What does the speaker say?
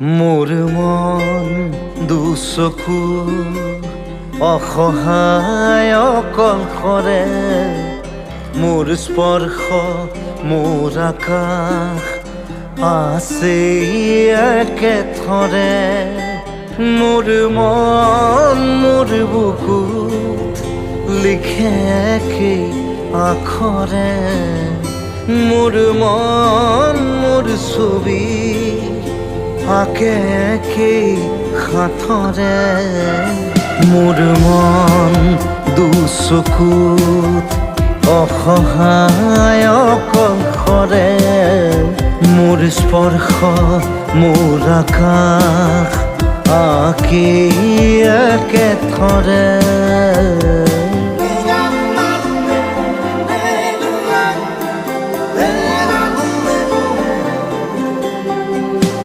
মোৰ মন দুচকু অসহায় অকলশৰে মোৰ স্পৰ্শ মোৰ আকাশ আছে একেথৰে মোৰ মন মোৰ বুকুত লিখে একেই আখৰে মোৰ মন মোৰ ছবি আকে কি খাথরে মোৰ মন দুচকুত অসহায়ক অকলশৰে মোৰ স্পৰ্শ মোৰ আকাশ আঁকি একেথৰে